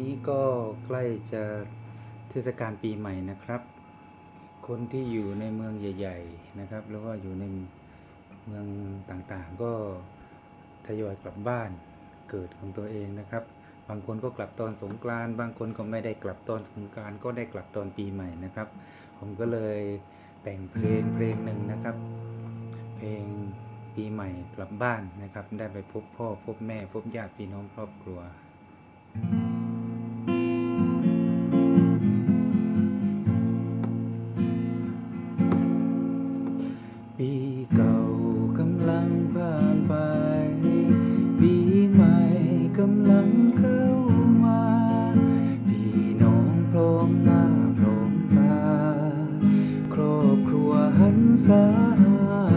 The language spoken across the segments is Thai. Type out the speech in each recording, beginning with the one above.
นี้ก็ใกล้จะเทศกาลปีใหม่นะครับ คนที่อยู่ในเมืองใหญ่ ๆนะครับ แล้วก็อยู่ในเมืองต่างๆ ก็ทยอยกลับบ้านเกิดของตัวเองนะครับ บางคนก็กลับตอนสงกรานต์บางคนก็ไม่ได้กลับตอนสงกรานต์ก็ได้กลับตอนปีใหม่นะครับ ผมก็เลยแต่งเพลงเพลงหนึ่งนะครับ เพลงปีใหม่กลับบ้านนะครับ ได้ไปพบพ่อพบแม่พบญาติพี่น้องครอบครัว「sa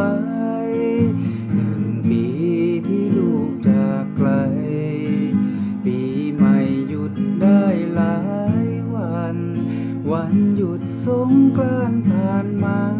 ไปหนึ่งปีที่ลูกจากไกล ปีใหม่หยุดได้หลายวัน วันหยุดสงกรานต์ผ่านมา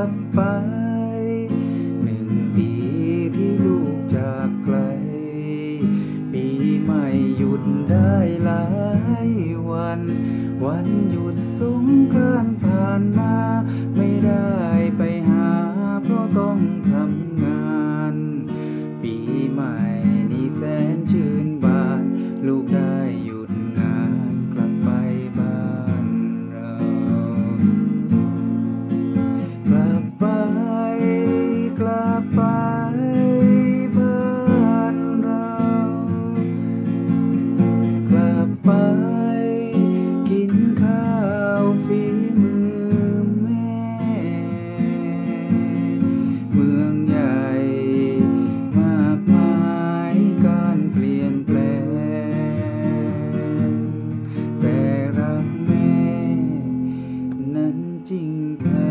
ับไป หนึ่งปีที่ลูกจากไกล ปีใหม่หยุดได้หลายวัน วันหยุดสงกรานต์ผ่านมาไม่ได้ 心疼